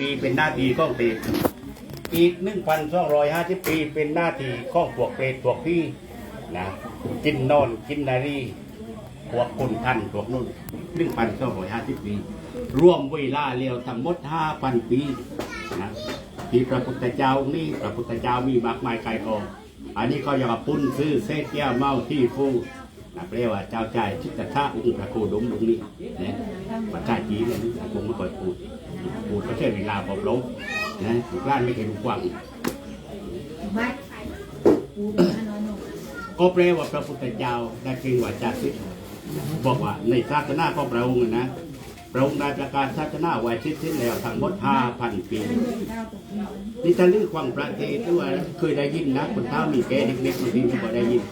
ปีเป็นหน้าที่ของเปรตอีกหนึ่งพันสองร้อยห้าสิบปีเป็นหน้าที่ของพวกเปรตพวกพี่นะกินนอนกินนารีพวกคนทันพวกนุ่นหนึ่งพันสองร้อยห้าสิบปี รวมเวลาเรียวทั้งหมดห้าพันปีนะที่พระพุทธเจ้านี่พระพุทธเจ้ามีมากมายไกลกองอันนี้เขาเรียกว่าปุ้นซื้อเศษแก้วเมาที่ฟูนะแปลว่าเจ้าใจชิตตะองค์พระโคดมตรงนี้นะภาษาจีนเนี่ยผมไม่ค่อยพูด พูดก็ใช้เวลาผมลงนะลูกล้านไม่เคยรู้กว้างไม่ปูเป็นอนก็แปลว่าพระพุทธเจ้าได้เก่งกว่าจาสิทธิ์บอกว่าในศาสนาของพระองค์นะพระองค์ได้ประกาศศาสนาไว้ชิดสิ้นแล้วทั้งหมดห้าพันปีข้าวตกนี้นี่ถ้าลือความประเทศด้วยเคยได้ยินนะคนเท่ามีแกเด็กๆบางทีไม่ค่อยได้ยิน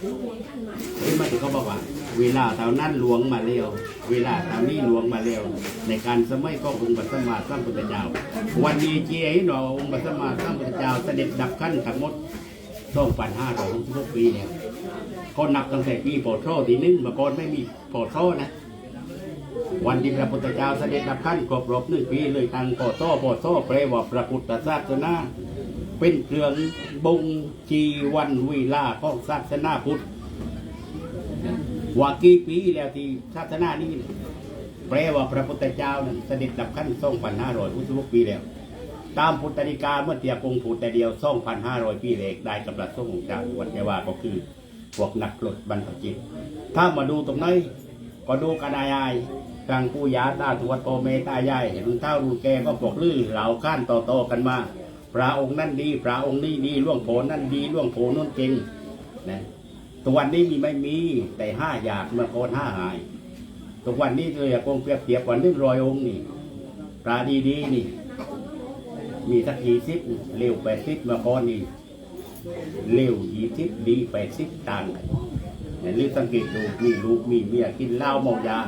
ที่มาถึงเขาบอกว่า เวลาเท่านั้นหลวงมาเร็วเวลาเท่านี้หลวงมาเร็วในการสมัยขององค์ปัสมาสัมพุทธเจ้า วันนี้เจียให้หนอองค์ปัสมาสัมพุทธเจ้าเสด็จดับขั้นทั้งหมดต้องปันห้าร้อยหกสิบหกปีเนี่ยเขานับตั้งแต่ปีปอท่อที่หนึ่งมื่อก่อนไม่มีปอท่อนะ วันที่พระพุทธเจ้าเสด็จดับขั้นครบรอบหนึ่งปีเลยทางปอท่อปอท่อแปลว่าพระพุทธศาสนาเป็นเครื่องบ่งจีวันเวลาของศาสนาพุทธ ว่ากี่ปีแล้วที่ศาสนานี้แปลว่าพระพุทธเจ้านั้นเสด็จดับขั้นสองพันห้าร้อยอุตุปีแล้ว ตามพุทธนิกายเมื่อเตียกงผูแต่เดียวสองพันห้าร้อยปีเล็กได้กับรัฐสงฆ์จากวัดเทวาก็คือพวกนักปลดบรรพจิต ถ้ามาดูตรงนี้ก็ดูกันอายายกลางปูยาตาทวดโอเมตายายเห็นเท่ารูแกก็บอกลือเหล่าข้านต่อๆกันมาพระองค์นั่นดีพระองค์นี่ดีล่วงโผนั่นดีล่วงโผนั่นเก่งนะ ตัวนนี้มีไม่มีแต่ห้าอยากเมื่อโกนห้าหายทุกวันนี้เลยคงเปรียบเทียบวันนึงรอยองค์นี่พระดีๆนี่ มีสักยี่สิบเร็วแปดสิบเมื่อก่อนนี่เร็วยี่สิบดีแปดสิบต่างกันเนี่ยลือสังเกตดูมีลูกมีเมียกินเหล้าเมายา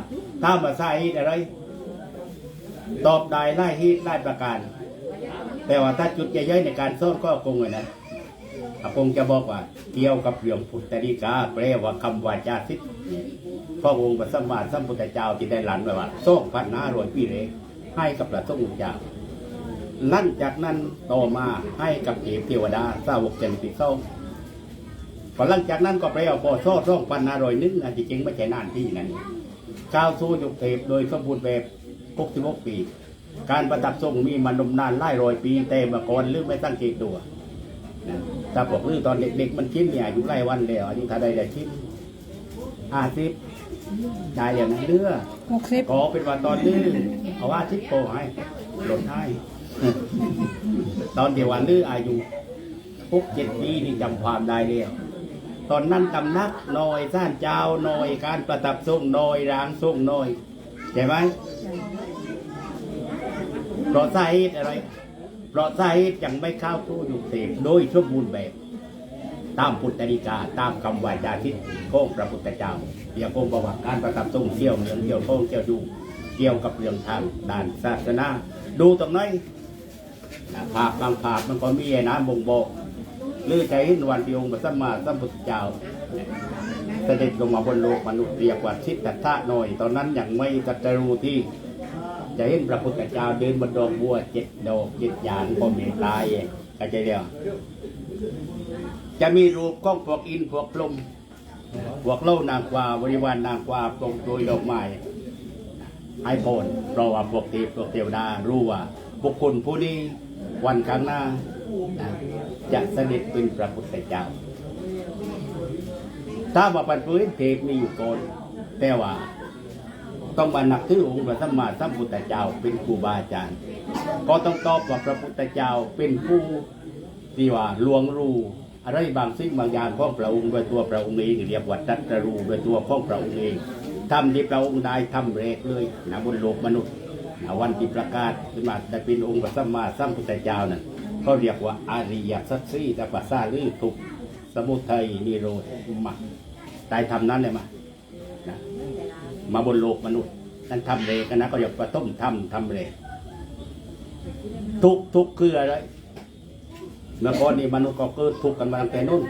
ถ้ามาใส่อะไร ตอบได้ไล่ฮีตไล่ประการ แต่ว่าถ้าจุดใหญ่ๆในการซ่อนก็คงเลยนะ อาคงจะบอกว่าเกี่ยวกับเรื่องพุทธดีกาแปลว่าคำวาจาสิทธิ์พระองค์พระสัมมาสัมพุทธเจ้าที่ได้หลันไว้ว่าสองพันห้าร้อยปีเลยให้กับพระสงฆ์เจ้าหลังจากนั้นต่อมาให้กับเทพเทวดาสาวกจันติเข้าพอหลังจากนั้นก็ไปเอาปอช่อร่องปันอร่อยนึงนะจริงไม่ใช่นานที่นั้นก้าวสู่ยุคเทพโดยสมบูรณ์แบบ66ปี การประทับทรงมีมานมนานหลายร้อยปีแต่เมื่อก่อนลืมไม่ตั้งเกตตัว นะถ้าบอกลือตอนเด็กๆมันชิ้นเนี่ยอายุไล่วันแล้วอายุถ้าใดได้ชิ้นห้าสิบได้อย่างนั้นเลือหกสิบขอเป็นว่าตอนนี้เอาว่าชิปโปให้ลดให้ ตอนเดียววันลืออายุหกเจ็ดปีนี่จำความได้แล้วตอนนั้นตำนักน้อยสร้างเจ้าน้อยการประทับทรงน้อยรางทรงน้อยใช่ไหมเพราะสาเหตุอะไร เพราะสาเหตุยังไม่เข้าตู้ยุคเสกโดยสมบูรณ์แบบ ตามพุทธนิกาตามคำวาจาทิศของพระพุทธเจ้าเกี่ยวกับประวัติการประทับทรงเที่ยวเมืองเที่ยวท่องเที่ยวดูเกี่ยวกับเรื่องทางด้านศาสนาดูตรงไหนภาพบางภาพมันก็มีไอ้น้ำบ่งบอกหรือใจเห็นวันที่องค์พระสัมมาสัมพุทธเจ้าเสด็จลงมาบนโลกมนุษย์เรียกว่าชิตตถะหน่อย ตอนนั้นยังไม่ตรัสรู้ที่ จะเห็นพระพุทธเจ้าเดินบนดอกบัวเจ็ดดอกเจ็ดอย่างก็มตตายก็จะเดียวจะมีรูปของพวกอินพวกพรหมพวกเล่านางกวาบริวารนางกวาตรงโดยดอกไม้ให้พรเพราะว่าพวกเทพพวกเทวดารู้ว่าบุคคลผู้นี้วันข้างหน้าจะเสด็จเป็นพระพุทธเจ้า ถ้าว่าปันพื้นเทพมีอยู่ก่อนแต่ว่า ต้องมานับถือองค์พระสัมมาสัมพุทธเจ้าเป็นครูบาอาจารย์ ก็ต้องตอบว่าพระพุทธเจ้าเป็นผู้ที่ว่าลวงรู้อะไรบางสิ่งบางอย่างของพระองค์โดยตัวพระองค์เองเรียกว่าตรัสรู้โดยตัวของพระองค์เองทำที่พระองค์ได้ทำแรกเลยนะบนโลกมนุษย์นะวันที่ประกาศขึ้นมาได้เป็นองค์พระสัมมาสัมพุทธเจ้านั่นเขาเรียกว่าอาริยสัจสีแต่ภาษาลือทุกสมุทัยนิโรธมรรคได้ทำนั้นเลยมาน มาบนโลกมนุษย์นั่นทำเรกันนะก็อยากประต้มทำทำเรทุกทุกคืออะไรเมื่อก่อนนี้มนุษย์ก็เกิดทุกข์กันมาตั้งแต่นู้น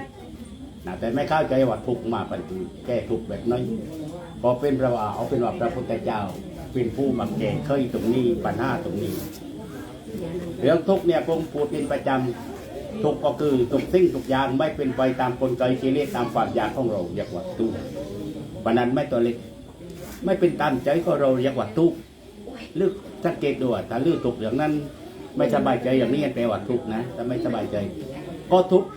นะแต่ไม่เข้าใจว่าทุกข์มาปัจจุบันแก้ทุกข์แบบน้อยพอเป็นพระว่าเอาเป็นว่าพระพุทธเจ้า เป็นผู้มาแก้เคยตรงนี้ปัญหาตรงนี้ เรื่องทุกข์เนี่ยคงพูดเป็นประจำทุกข์ก็คือทุกสิ่งทุกอย่างไม่เป็นไปตามกลไกกิเลสตามความอยากของเราเรียกว่าทุกข์ปนนั้นไม่ตัวเล็ก ไม่เป็นตามใจก็เราเรียกว่าทุกข์ลึกสังเกตดูว่าถ้าลือทุกข์อย่างนั้น ไม่สบายใจอย่างนี้แปลว่าทุกข์นะถ้าไม่สบายใจ ก็ทุกข์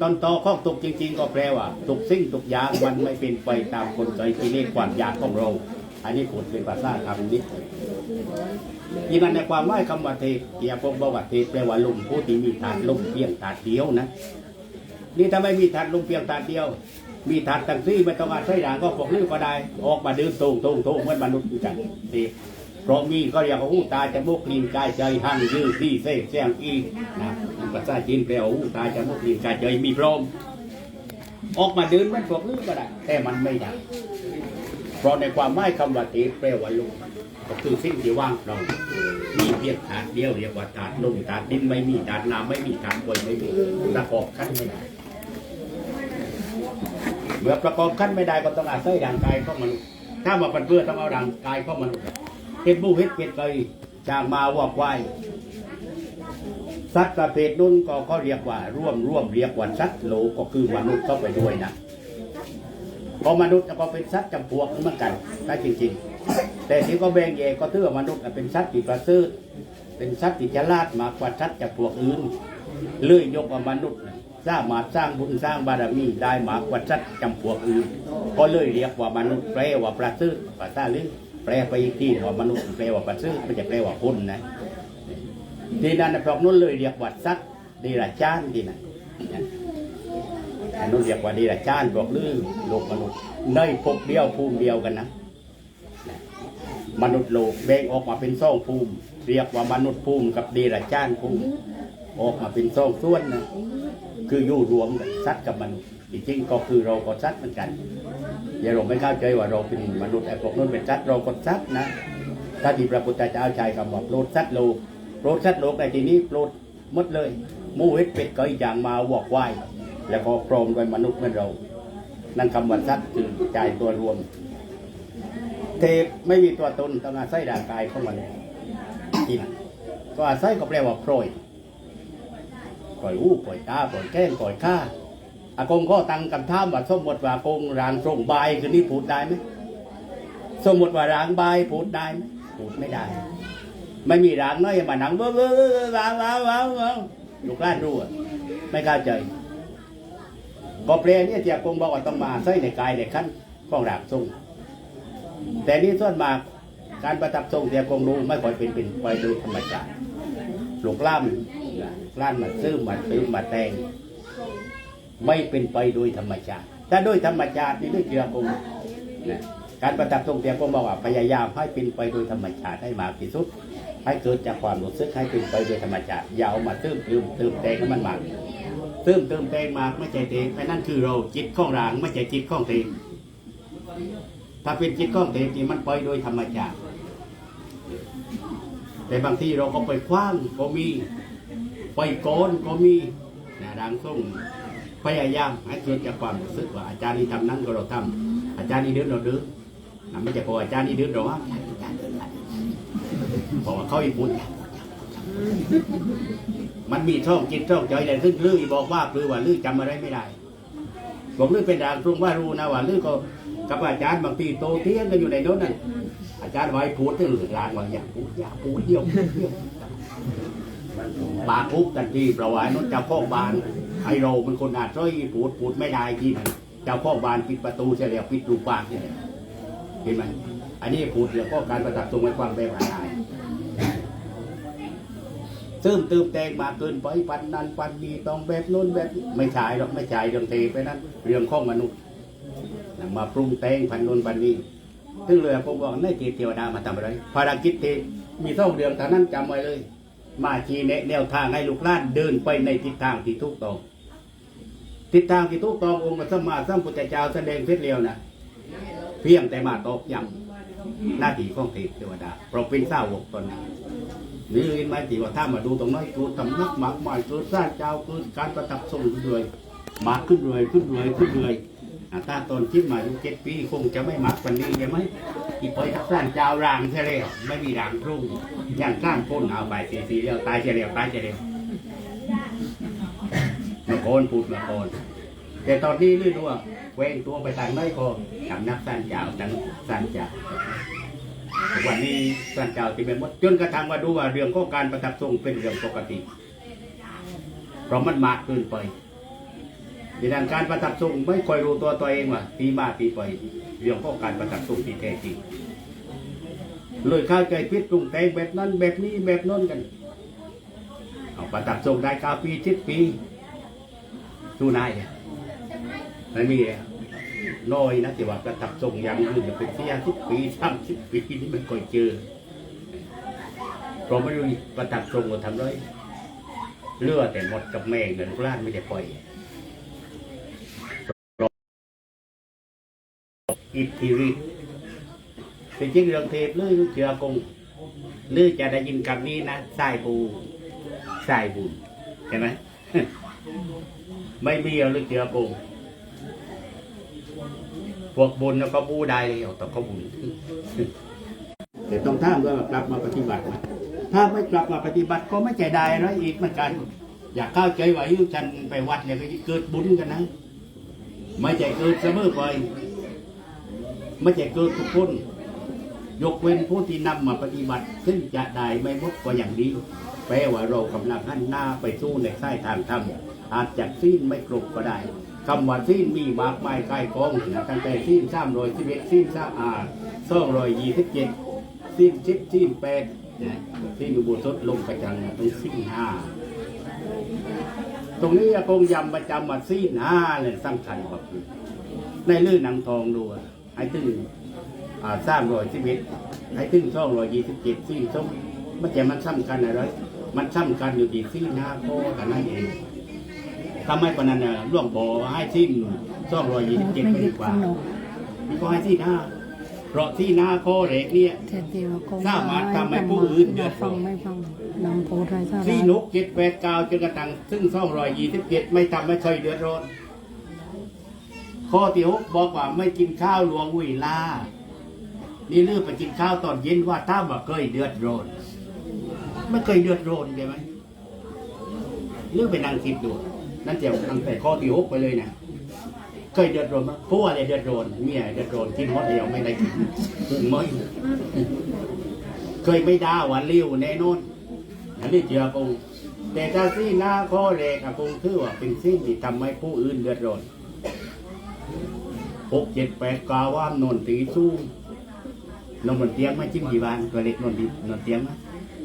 ตอนต่อข้องทุกข์จริง ๆ ก็แปลว่าทุกสิ่งทุกอย่างมันไม่เป็นไปตามกลไกกิเลสความอยากของเรา อันนี้พูดเป็นภาษาธรรมนิดยิ่งอันในความหมายคำว่าเทเกียพงบอกว่าเทแปลว่าลมผู้ที่มีธาตุลมเพียงธาตุเดียวนะนี่ถ้าไม่มีธาตุลมเพียงธาตุเดียว มีธาตุทั้งสี่ไม่ต้องอาศัยด่างก็พวกนี้ก็ได้ ออกมาเดินตรงตรงตรงเหมือนมนุษย์ด้วยกันเทพเพราะมีก็เรียกว่าหูตาจมูกลิ้นกายใจหังยืดที่เส้นแซงอีนะภาษาจีนแปลว่าหูตาจมูกลิ้นกายใจมีพร้อมออกมาเดินมันพวกนี้ก็ได้แต่มันไม่ได้ เพราะในความหมายคำว่าเทพแปลว่าลมก็คือสิ่งที่ว่างเรามีเพียงถาดเดียวเรียกว่าถาดลมถาดดินไม่มีถาดน้ำไม่มีถาดไฟไม่มีประกอบขั้นไม่ได้ เมื่อประกอบขั้นไม่ได้ก็ต้องอาศัยร่างกายของมนุษย์ถ้ามาเป็นเพื่อต้องเอาร่างกายของมนุษย์เห็ดบูเห็ดเป็ดไก่จางมาวอกไว้สัตว์ประเภทนู้นก็เขาเรียกว่า ร่วมร่วมเรียกว่าสัตว์โลกก็คือมนุษย์เข้าไปด้วยนะเพราะมนุษย์ก็เป็นสัตว์จำพวกเหมือนกันถ้จริง ๆ แต่ที่ก็แบ่งแยกก็ถือว่ามนุษย์เป็นสัตว์ที่ประเสริฐเป็นสัตว์ที่ฉลาดมากกว่าสัตว์จากพวกอื่นเลื่อยยกว่ามนุษย์ สร้างมาสร้างบุญสร้างบารมีได้มากกว่าสัตว์จำพวกอื่นก็เลยเรียกว่ามนุษย์แปลว่าประเสริฐภาษาลือแปลไปอีกที่ว่ามนุษย์แปลว่าประเสริฐไม่ใช่แปลว่าคนนะทีนั่นพวกนู้นเลยเรียกว่าสัตว์ดีละจานที่นั่นอันนู้นเรียกว่าดีละจานพวกลือโลกมนุษย์ในภพเดียวภูมิเดียวกันนะมนุษย์โลกแบ่งออกมาเป็นสองภูมิ เรียกว่ามนุษย์ภูมิกับเดรัจานภูมิออกมาเป็นสองส่วนนะ คืออยู่รวมกันสัตว์กับมันจริงๆก็คือเราก็สัตว์เหมือนกันอย่าเราไม่เข้าใจว่าเราเป็นมนุษย์ไอ้พวกนั้นเป็นสัตว์เราก็สัตว์นะถ้าที่พระพุทธเจ้าใช้คำว่าโปรดสัตว์โลกโปรดสัตว์โลกในที่นี้โปรดหมดเลยมูเห็ดเป็ดก่อย่างมาวอกไหวแล้วก็พร้อมด้วยมนุษย์เหมือนเรา นั่นคำว่าสัตว์คือใจตัวรวม เทพไม่มีตัวตนต้องอาศัยร่างกายของมันกินก็อาศัยก็แปลว่าโปรย ล่อยอู้ปล่อยตาปล่อยแก้มปล่อยข้าอากงก็ตังกันท่ามว่าสมมติว่าอากงรางทรงใบายคือนี่พูดได้ไหมสมมติว่ารางใบายพูดได้ไหมพูดไม่ได้ ไม่มีรางน้อยมาหนังเบ้อเบ้อว้าวว้าวว้าวว้าวลูกล้านรู้อะไม่เข้าใจก็แปลเนี่ยที่อากงบอกว่าต้องมาอาศัยในกายในขั้นของรางทรงแต่นี่ส่วนมากการประทับทรงเสียกงรู้ไม่ค่อยเป็นเป็นไปโดยธรรมชาติลูกล่ำ ล้านมาซื้อมาซื้อมาแต่งไม่เป็นไปโดยธรรมชาติ ถ้าโดยธรรมชาตินี่ด้วยเสียกงนะการประทับทรงเสียกงบอกว่าพยายามให้เป็นไปโดยธรรมชาติให้มากที่สุด ให้เกิดจากความรู้สึกให้เป็นไปโดยธรรมชาติอย่าเอามาเติมเติมเติมแต่งให้มันมากเติมเติมแต่งมากไม่ใช่เตงไอ้นั่นคือเราจิตข้องรางไม่ใช่จิตข้องเตงถ้าเป็นจิตก้องเทพนี่มันไปโดยธรรมชาติแต่บางทีเราก็ไปคว้างก็มี ไปโกนก็มีนะดังส่งพยายามให้เกิดจากความรู้สึกว่าอาจารย์นี่ทำนั่นก็เราทำอาจารย์นี่เดินเราเดินนะไม่ใช่พออาจารย์นี่เดินเราว่าอาจารย์เดินไปพราะว่าเขาอีกพูดมันมีช่องจิตช่องใจอะไรซึ่งลือบอกว่าคือว่าลือจำอะไรไม่ได้ผมลือเป็นดางปรุงว่ารู้นะว่าลือก็กับอาจารย์บางทีโตเที่ยงกันอยู่ในโน้นนั่นอาจารย์ไว้พูดถึงรางว่าอย่าพูดอย่าพูดเดียวพูดเดียว ปากคุกกันทีประวัตินู้นเจ้าพ่อบานไอเราเป็นคนอาจร้อยพูดพูดไม่ได้ที่นั่นเจ้าพ่อบานปิดประตูเฉลียวปิดรูปากนี่แหละเห็นไหมอันนี้พูดเรื่องข้อการประทับตรงไว้ความแบบหายเติมเติมแต่งมาเกินไปปันนั้นปันนี้ต้องแบบนู้นแบบไม่ใช่หรอกไม่ใช่เรื่องเทไปนั้น เรื่องข้องมนุษย์นมาปรุงแต่งพันนนพันนี้ซึ่งเลยผมบอกในทีเทวดามาทำอะไรภารกิจที่มีสองเรื่องเท่านั้นจำไว้เลย มาชี้แนะแนวทางให้ลูกหลานเดินไปในทิศทางที่ถูกต้อง ทิศทางที่ถูกต้ององค์สมมาสัมพุทธเจ้าแสดงเสร็จแล้วนะเพียงแต่มาตกย้ำหน้าที่ของเทวดาเราเป็นสาวกตอนนี้นี่เห็นไหมที่ว่าถ้ามาดูตรงนั้นคือตำนักหมากหมายคือสร้างเจ้าคือการประทับทรงขึ้นเลยมากขึ้นเลยขึ้นเลยขึ้นเลยอ่าถ้าตอนคิดมาอยู่เจ็ดปีคงจะไม่มักวันนี้ใช่ไหม ที่ไปทักษานเจ้ารางใช่เลยไม่มีรางพรุ่งย่างข้างพ้นเอาไปสีสีเดียวตายเฉลียวตายเฉลียวมาโกนพูดมาโกนแต่ตอนนี้ลื่นว่าเว้งตัวไปทางไหนก็สำนักสั้นเจ้าจังสั้นเจ้าวันนี้สั้นเจ้าที่เป็นหมดจนกระทั่งว่าดูว่าเรื่องของการประทับทรงเป็นเรื่องปกติเพราะมันมากเกินไป ด้านการประทับทรงไม่ค่อยรู้ตัวตัวเองว่าปีมาปีไปเรื่องของการประทับทรงที่แท้จริงเลยเข้าใจพิษปรุงแต่งแบบนั้นแบบนี้แบบโน้นกันเอาประทับทรงได้เก้าปีสิบปีสู้นายนี่ยไม่มีน้อยนะที่ว่าประทับทรงอย่างอื่นจะเป็นเสียสิบปีสามสิบปีนี่มันค่อยเจอเพราะไม่รู้ประทับทรงก็ทำเลยเลือดแต่หมดกับแมงเงินกล้านไม่ได้ปล่อย อิทธิฤทธิ์เป็นจริงเรื่องเทพเลื่อยเจือกงเลื่อจะได้ยินคำนี้นะสายบูสายบุญใช่ไหมไม่มีเอาเลื่อเจือกงพวกบุญแล้วก็บูได้เลยเอาแต่ก็บุญแต่ต้องท่ามด้วยกลับมาปฏิบัติ ถ้าไม่กลับมาปฏิบัติก็ไม่ใจได้นะอีกเหมือนกัน อยากเข้าใจว่ายุฉันไปวัดเนี่ยก็เกิดบุญกันนะ ไม่ใช่เกิดเสมอไป ไม่ใช่เกิดทุกคน ยกเว้นผู้ที่นำมาปฏิบัติ ซึ่งจะได้ไม่มดก็อย่างดีแปลว่าเรากำลังหันหน้าไปสู้ในสายทางธรรมอาจจะสิ้นไม่ครบก็ได้คำว่าสิ้นมีมากมายกายกองนะตั้งแต่สิ้นสามร้อยสิบเอ็ดสิ้นสามอาสองร้อยยี่สิบเจ็ดสิ้นสิบสิ้นแปดนะสิ้นอุโบสถลงประจังต้องสิ้นห้าตรงนี้อากงยำประจำมาซีนห้าเลยสำคัญกว่าคือในลื่นหนังทองดูอะ ไอ้ตึ้งอ่าสามร้อยสิบเอ็ดไอ้ตึ้งสองร้อยยี่สิบเจ็ดซีนส้มมันจะมันสำคัญอะไรมันสำคัญอยู่ที่ซีนห้าโคแต่นั่นเองทำไมปานนั้นน่ะล่วงบ่อให้ซีนสองร้อยยี่สิบเจ็ดไม่ไปหยิดีบกขว่านมนี่ก็ให้ซีนห้าเพราะซีนห้าโคเหล็กเนี่ยเทศเดียวคงสามารถทำให้ผู้อื่นเดือดร้อนฟังไม่ฟังนำโพสต์ไรสาระที่นกเจ็ดแปดเก้าจนกระทั่งซึ่งสองรอยยี่สิบเจ็ดไม่ทำไม่เคยเดือดร้อน ข้อที่หกบอกว่าไม่กินข้าวหลวงเวลา นี่เลือกไปกินข้าวตอนเย็นว่าถ้าว่าเคยเดือดร้อนไม่เคยเดือดร้อนใช่ไหมเลือกไปนั่งคิดดูนั่นเดี๋ยวตั้งแต่ข้อที่หกไปเลยนะเคยเดือดร้อนมั้ยผัวอะไรเดือดร้อนเมียเดือดร้อนกินหมดเดียวไม่ได้กินไม่เคยไม่ด่าว่าเลี้ยวแน่นอนอันนี้เจือคงแต่ถ้าซี่หน้าข้อแรกอะคงถือว่าเป็นสิ่งที่ทำให้ผู้อื่นเดือดร้อน หกเจ็ดแปดกาว่านอนตีสู้นอนบนเตียงไม่จิ้มกี่บานตัวเล็กนอนดีนอนเตียง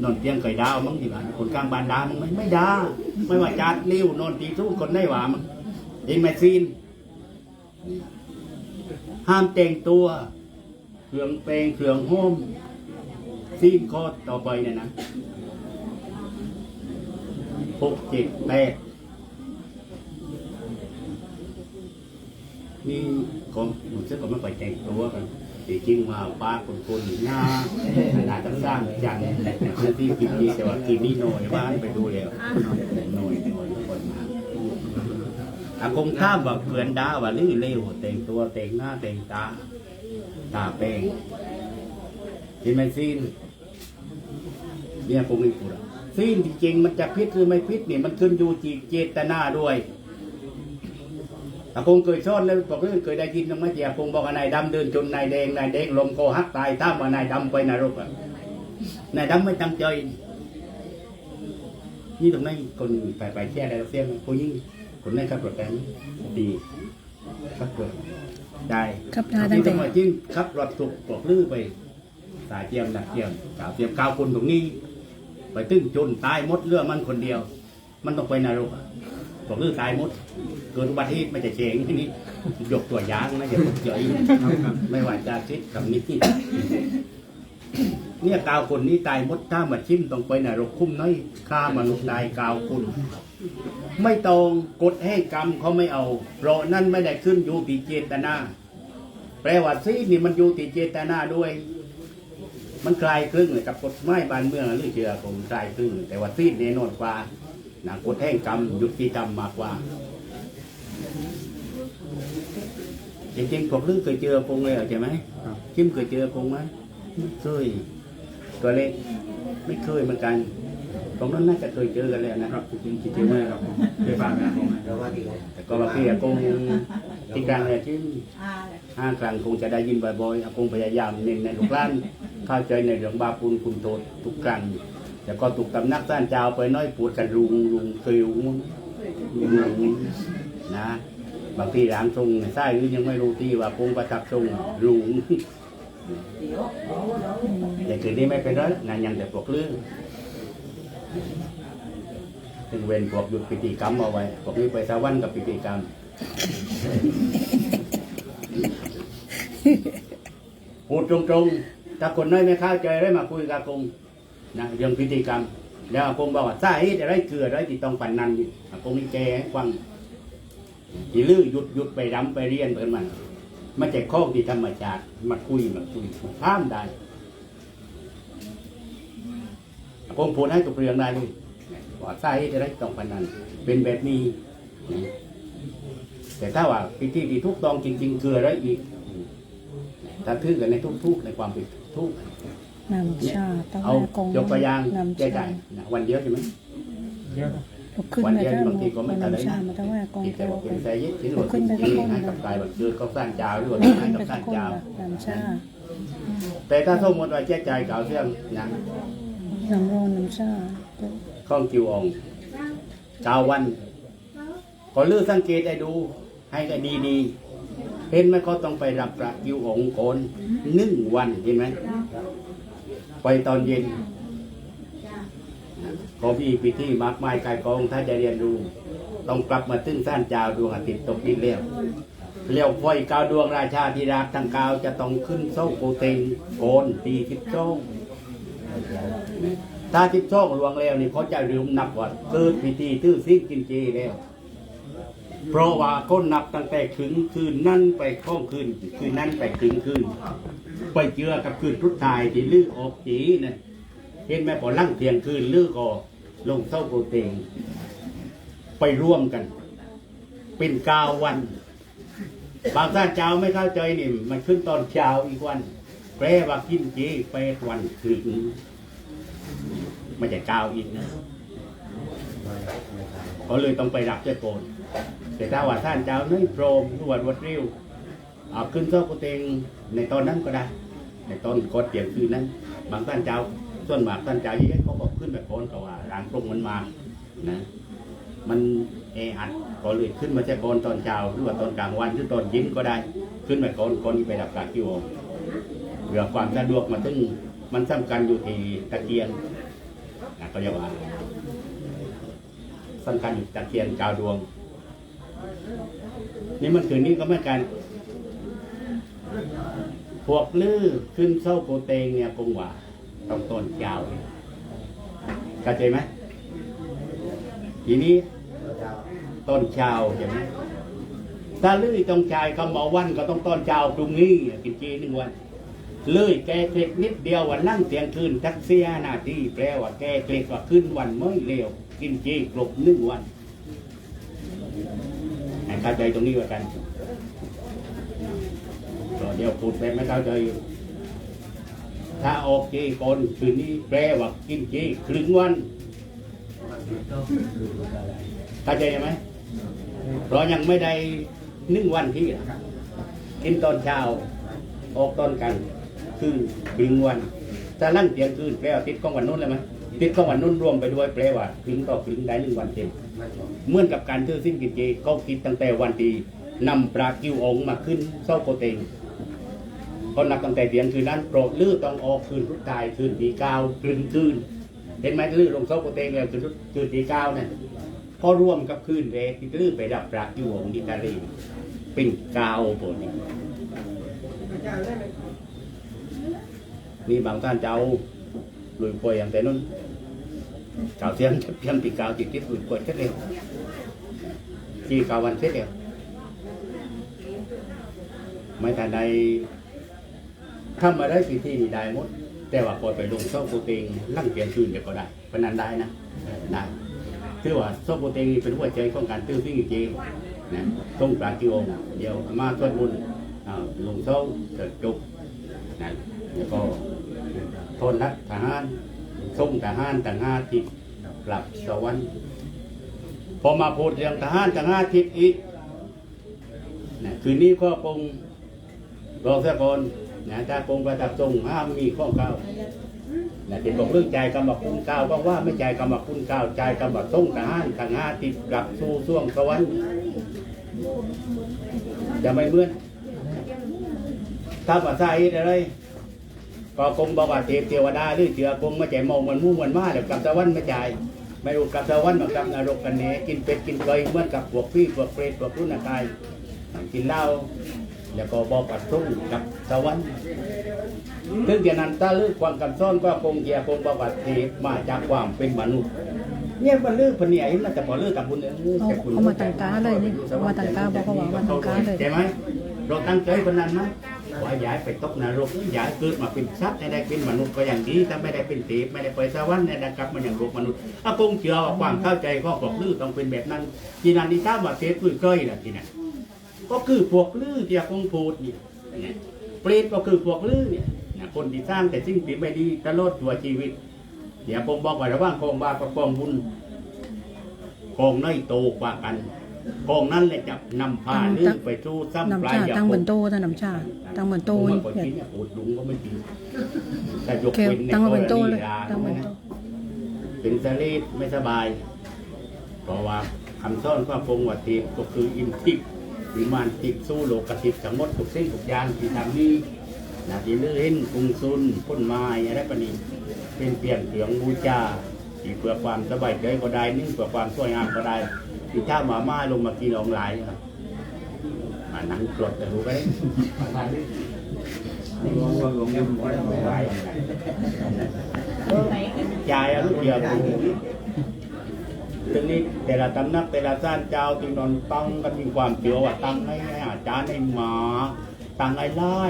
นอนเตียงเคยดาวมั้งกี่บานคนกลางบ้านดามั้งไหมไม่ด่าไม่ว่าจัดเลี้ยวนอนตีสู้คนได้หวามั้งเองไม่ซีนห้ามแต่งตัวเครื่องเพลงเครื่องห้มซีนข้อต่อไปเนี่ยนะหกเจ็ดแปดนี่ก็ ผมเชื่อก็ไม่ไปแต่งตัวกันแต่จริงว่าป้าคนคนหน้าหน้าตั้งสร้างจังนันที่กินดีแต่ว่ากินนี่หน่อยบ้านไปดูแล้วหน่อยหน่อยคนมาอากงข้ามว่าเพื่อนดาว่าลื้อเร็วแต่งตัวแต่งหน้าแต่งตาตาแป้งเห็นไหมซีนเนี่ยผมไม่พูดอะซีนจริงๆมันจะพิษหรือไม่พิษเนี่ยมันขึ้นอยู่ที่เจตนาด้วย อาคงเคยซ่อนแล้วบอกว่าเคยได้ยินตรงไหมที่อาคงบอกนายดำเดินจนนายแดงนายแดงลมคอหักตายถ้ามว่านายดำไปนรกอะนายดำไม่ตั้งใจนี่ตรงนั้นคนไปไปแช่ได้เสียงผู้ยิ่งคนนั้นขับรถแดงดีขับรถได้ครับได้ตั้งแต่งมาจิ้งขับรถถูกปลอกลื้อไปสายเจียมดักเจียมกาวเจียมกาวคนตรงนี้ ไปตึ้งจนตายมดเรื่องมันคนเดียว มันต้องไปนรกอะบอกเรื่อตายมด กิดอุบัติเหตุไม่จะเชงนี่ยกตัวอย่างนะอย่าเฉยไม่ว่าจะคิดกับนี้เนี่ยกาวคนนี้ตายมดถ้ามาชิมต้องไปไหนรกคุ้มน้อยฆ่ามนุษย์ตายกาวคนไม่ตรงกฎให้กรรมเขาไม่เอาเพราะนั่นไม่ได้ขึ้นอยู่ที่เจตนาแปลว่าซีนี่มันอยู่ที่เจตนาด้วย มันคลายครึ่งเลยกับกฎหมายบ้านเมืองหรือเชื่อผมคลายครึ่งแต่ว่าซีดแน่นอนกว่านะกฎแห่งกรรมยุติธรรมมากกว่า จริงๆพวกลือเคยเจอพงเลยเหรอใช่ไหมชิมเคยเจอพงไหมเคยตัวเล็กไม่เคยเหมือนกันตรงนั้นน่าจะเคยเจอกันแล้วนะครับจริงๆคิดถึงมากครับผมเคยฝากงานผมมาแต่ก็บางทีอากงที่กลางเนี่ยที่อ่าห้าครั้งคงจะได้ยินบ่อยๆอากงพยายามเน้นในลูกหล้านเข้าใจในเรื่องบาปปุลคุณโทษทุกครั้งแต่ก็ถูกตำนักท่านเจ้าไปน้อยปวดกันรุงรุงเคยรุงรุงนะ บางทีหลางทรงใต้หรือยังไม่รู้ที่ว่าคงประทับทรงรุงแต่คืนนี้ไม่เป็นไรงานยังแต่พวกเรื่องถึงเว้นพวกหยุดพิธีกรรมเอาไว้พวกนี้ไปสวรรค์กับพิธีกรรมพูดตรงๆ ถ้าคนน้อยไม่เข้าใจได้มาคุยกับกงนะเรื่องพิธีกรรม แล้วกงบอกว่าสาเหตุอะไรเกลืออะไรที่ต้องปันนันนี่กงนี่แกฟัง ที่ลื้อหยุดหยุดไปรำไปเรียนเพิ่นมันมาจากข้องที่ธรรมชาติมาคุยมาคุยห้ามได้อากงพูดให้ตุกเรื่องได้เลยว่าสาเหตุอะไรต้องปั่นนันเป็นแบบนี้นะแต่ถ้าว่าพิธีที่ทุกต้องจริง ๆ คืออะไรอีกถ้าถือกันในทุกๆในความผิดทุกน้ำชาตะเอาแวกงยกตัวอย่างน้ำแก้ชาใจนะวันเดียวใช่ไหมลุก ขึ้นวันไปเดียวได้บางทีก็ไม่ทันได้น้ำชามาตะแวกงที่โตแต่ว่าไปเป็นใจยึดถือหลวขึ้นไปข้างบนให้กับกายแบบคือเขาสร้างเจ้าหรือว่าลุกให้ขึ้นกัไปบสร้าข้างงบนเจ้าน่ะน้ำชาแต่ถ้าสมมติว่าแก้ใจเก่าเรื่องนะน้ำร้อนน้ำชาข้องจิวองเก้าวัน ก็เลือกสังเกตให้ดู ให้ก็ดีๆเห็นไหมเขาต้องไปรับพระจิวองค์โกนหนึ่งวันเห็นไหม ไปตอนเย็น ขอพี่พิธีมากมายกายกองถ้าจะเรียนรู้ต้องกลับมาตึ้งสั้นจาวดวงอาทิตย์ตกดินแล้วเลี้ยวไฟกาวดวงราชาธิราชทั้งกาวจะต้องขึ้นโซ่โกเตงโกนตีทิพโซ่ถ้าทิพโซ่หลวงแล้วนี่เขาจะลืมนับว่าเกิดพิธีตื้อซิ่งกินเจแล้ว เพราะว่าเขานับตั้งแต่ถึงคืนนั่นไปข้องคืนคืนนั้นไปถึงคืนไปเจือกับคืนทุดทายที่ลือออกจีนะ เห็นไหมพอลั่งเที่ยงคืนลือก็ลงเศร้าโปรเตง ไปร่วมกัน เป็นเกาวัน บางท่านเจ้าไม่เข้าใจนี่มันขึ้นตอนเช้าอีกวันแปลว่ากินเจแปดวันถึงไม่ใช่เกาอีกนะก็เลยต้องไปรับเจ้าโกนแต่ถ้าว่าท่านเจ้าน้อยโปรมหรือว่าวัดริ้วเอาขึ้นเจ้ากุเตงในตอนนั้นก็ได้ ในตอนกดเตียงคืนนั้น บางท่านเจ้า ส่วนมากท่านจ้าเยอะเขาบอกขึ้นแบบโคนเขาว่าร่างตรงมันมานะ มันเออัดก็เลยขึ้นมาแค่โกนตอนเช้าหรือว่าตอนกลางวันหรือตอนเย็นก็ได้ ขึ้นมาโกนคนไปดับกาคิวเพื่อความสะดวกมาถึงมันสำคัญอยู่ที่ตะเกียงนะก็เรียกว่าสำคัญอยู่ตะเกียงกาวดวง นี่มันคืนนี้ก็เหมือนกันพวกลื้อขึ้นเส้าโกเตงเนี่ยคงว่า ต้องต้นยาวเข้าใจไหมทีนี้ต้นชาวใช่ไหมถ้าลื้อต้องชายคำบอวันก็ต้องต้นชาวตรงนี้กินจีหนึ่งวันเลื่อยแกเกล็ดนิดเดียววันนั่งเตียงคืนทักเสียหน้าที่แปลว่าแกเกล็ดว่าขึ้นวันไม่เร็วกินจีกลบหนึ่งวันเข้าใจตรงนี้ไว้กันเดี๋ยวพูดแบบไม่เข้าใจอยู่ ถ้าออกเจก่อนคืนนี้แปลว่ากินเจครึ่งวันเข้าใจไหมเพราะยังไม่ได้นึ่งวันที่นะกินตอนเช้า ออกตอนกลางคือครึ่งวันถ้าลั่งเตียงคืนแปลว่าติดของวันนู้นเลยไหมติดของวันนู้นรวมไปด้วยแปลว่าครึ่งต่อครึ่งได้หนึ่งวันเต็มเหมือนกับการเทือสิ้นกินเจเขาคิดตั้งแต่วันที่นำปลากิวองมาขึ้นเศร้าโปเตง เขานับตั้งแต่เดียนคืนนั้นโปรดลื้อต้องออกคืนรุดตายคืนตีเก้าคืนคืนเห็นไหมลื้อลงเศร้าโปเตงแล้วคืนคืนตีเก้าเนี่ยพอร่วมกับคืนแรกที่ลื้อไปดับปลากิวองค์ที่ทะเลเป็นกาโปรดนี่มีบางท่านเจ้าลุยป่วยอย่างแต่นั้นเก่าเทียมเทียมตีก่าติดที่ฝืนกดก็เร็วจีเก่าววันเสร็จเร็วไม่ทันใด ทำมาได้ปีที่ได้หมด แต่ว่าพอไปลงโซ่โปรตีนลั่งเปลี่ยนคืนเดี๋ยวก็ได้เพราะนั้นได้นะได้คือว่าโซ่โปรตีนเป็นหัวใจของการตื้อซิ่งจริงนะต้องปรากิโอมเดี๋ยวมาทวดบุญอ่าลงโซ่เกิดจุกนะแล้วก็ทนรัฐทหารส่งทหารต่างห้าทิศกลับสวรรค์พอมาพูดเรื่องทหารต่างห้าทิศอีกนะคืนนี้ก็คงรอเสียก่อน นะถ้าคงประทับทรงห้ามมีข้อเก้านะที่บอกเรื่องใจกรรมคุณเก้าบอกว่าไม่ใจกรรมคุณเก้าใจกรรมส่งทหารต่างห้าทิศกลับสู่ส่วงสวรรค์จะไม่เมื่อนถ้าภาษาอีอะไรก็คงบอกว่าเทพเทวดาหรือเจือคงมาใจมองมันมู่มันมาเดี๋ยวกลับสวรรค์ไม่จ่ายไม่รู้กลับสวรรค์มากลับนรกกันแหน่กินเป็ดกินไก่เหมือนกับพวกพี่พวกเปรตพวกรุ่นกายกินเหล้า แล้วก็บอกปัดทุ่งกับสวรรค์ถึงจากนั้นถ้าลึกความกันซ่อนก็คงเกียคงบอกว่าเทพมาจากความเป็นมนุษย์เนี่ยมันเลือกพันเนี่ยมันจะพอเลือกกับคุณเนี่ยเอาเอามาตั้งกาเลยนี่เอามาตั้งกาบอกเขาว่ามาตั้งกาเลยใช่ไหมเราตั้งใจคนนั้นไหมว่าย้ายไปตกนรกย้ายเกิดมาเป็นสัตว์ให้ได้เป็นมนุษย์ก็อย่างดีถ้าไม่ได้เป็นเทพไม่ได้ไปสวรรค์เนี่ยนะครับมันอย่างโลกมนุษย์อากงเชื่อว่าความเข้าใจของพวกลือต้องเป็นแบบนั้นทีนั้นที่ทราบว่าเทพคือเกยล่ะทีนั้น ก็คือพวกลือที่อากงพูดนี่เนี่ยเปรตก็คือพวกลือเนี่ยนะคนที่สร้างแต่สิ่งที่ไม่ดีตลอดตัวชีวิตเดี๋ยวผมบอกไว้ระหว่างกองบาปกับกองบุญกองน้อยโตกว่ากันกองนั้นเลยจะนำพาลือไปสู่ซ้ำปน้ำลายชาอย่าตั้งงบนโต๊ะนะน้ำชาตั้งบนโต๊ะผมนี่ว่าคนเห็ที่นเนี่ยปวดลุงก็ไม่ดีแต่ยกเคเว้นในตั้งกบรนโต๊ะณีเลยราตั้งบนโต๊ะเป็นสลีดไม่สบาย เพราะว่าคำซ่อนก็คงว่าทิพย์ก็คืออินทิพย์ วิมานทิพย์สู้โลกทิพย์ทั้งหมดทุกสิ่งทุกอย่างที่ทำนี้นาทีเลื่อนกรุงซุนพ้นไม้อะไรปะนี้เป็นเปลี่ยนเสียงบูชาที่เพื่อความสบายใจก็ได้นึ่งเพื่อความสวยงามก็ได้ที่ถ้ามาม่าลงมากินลองหลายครับมานั่งกรดแต่รู้ไหมยายอารุเดียว ถึงนี้แต่ละตำนักแต่ละท่านเจ้าจึงนอนตั้งกันมีความเชื่อว่าตั้งให้อาจารย์ให้หมาตั้งให้ไล่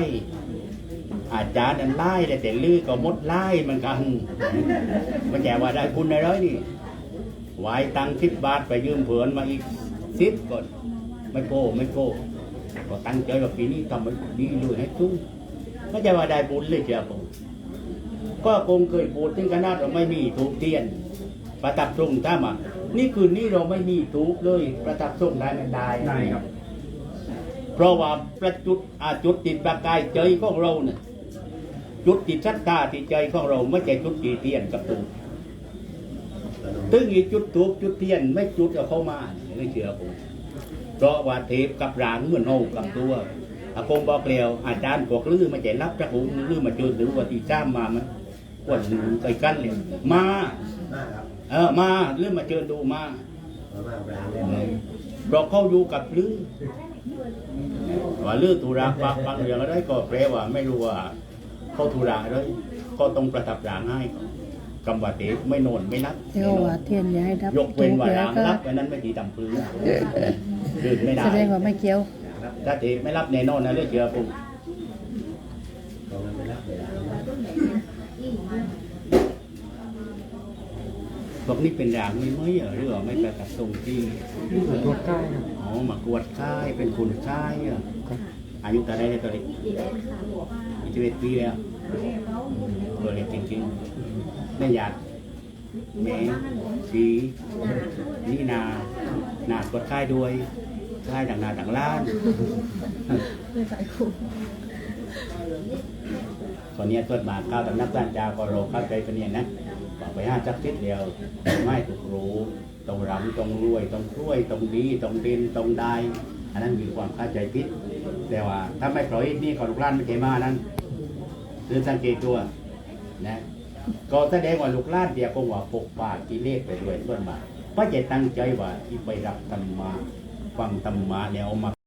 อาจารย์นั้นไล่แต่แต่ลือก็มดไล่เหมือนกันมันแจว่าได้คุณในร้อยนี่ไว้ตังสิบบาทไปยืมเผื่อนมาอีกสิบก่อนไม่โกไม่โกก็ตั้งใจว่าปีนี้ทำให้ดีเลยให้สู้ก็จะว่าได้บุญเลยเจ้าผมก็คงเคยพูดถึงขนาดเราไม่มีถูกเทียนประทับทรงถ้ามา นี่คืนนี้เราไม่มีถูกเลย ประทับทรงได้ไม่ได้ได้ครับ เพราะว่าประจุดอาจุดติดประกายใจของเราเนี่ยจุดติดชัดตาที่ใจของเราไม่ใช่จุดตีเทียนกับตูตึงอีกจุดถูกจุดเทียนไม่จุดเอาเข้ามาไม่เชื่อผมเพราะว่าเทปกับรางเหมือนเฮากับตัวอาคงบอกแล้วอาจารย์พวกลือมาใจรับจักหูลือมาเจอหรือว่าตีจ้ามมามันกวนไก่กันเลยมา เออมาเรื่องมาเจอดูมาเราเข้าอยู่กับลือว่าลือตุราปักบางเรื่องอะไรก็แปลว่าไม่รู้ว่าเขาตุราเลยก็ต้องประทับรางให้กำว่าเตะไม่โนนไม่นับเดี๋ยวว่าเทียนอย่าให้ดับยกเว้นว่าแล้ราวงก็รับอันนั้นไม่ดีดำปืนดื่นไม่ได้แสดงว่าไม่เกี่ยวถ้าเตะไม่รับแน่นอนนะเรื่องเชื่อผม บอกนี่เป็นรางไม่ไหมเหรอหรือว่าไม่ประทับทรงที่ตัวใกล้อ๋อมากวดค่ายเป็นคนค่ายอะอายุตาได้เลยตอนนี้ยี่สิบเอ็ดปีแล้วตัวเล็กจริงๆไม่อยากแม่สีนี่นาหนากวดค่ายด้วยค่ายต่างนาต่างล้านตอนนี้ตัวบาทข้าวตำนักด้านจาก็โรเข้าใจกันเนี่ยนะบอก ไปห้าจักทิศเดียวไม่ถูกรู้ตรงรำตรงรวยตรงช่วยตรงดีตรงดินตรงได้ อันนั้นมีความเข้าใจผิดแต่ว่าถ้าไม่ปล่อยนี่ก็ลูกล้านไม่เคยมานั้นคือสังเกตตัวนะก็แสดงว่าลูกล้านเดียวคงว่าปกปากิเลสไปด้วยส่วนมากเพราะจตั้งใจว่าที่ไปรับธรรมะฟังธรรมะแล้วเอามา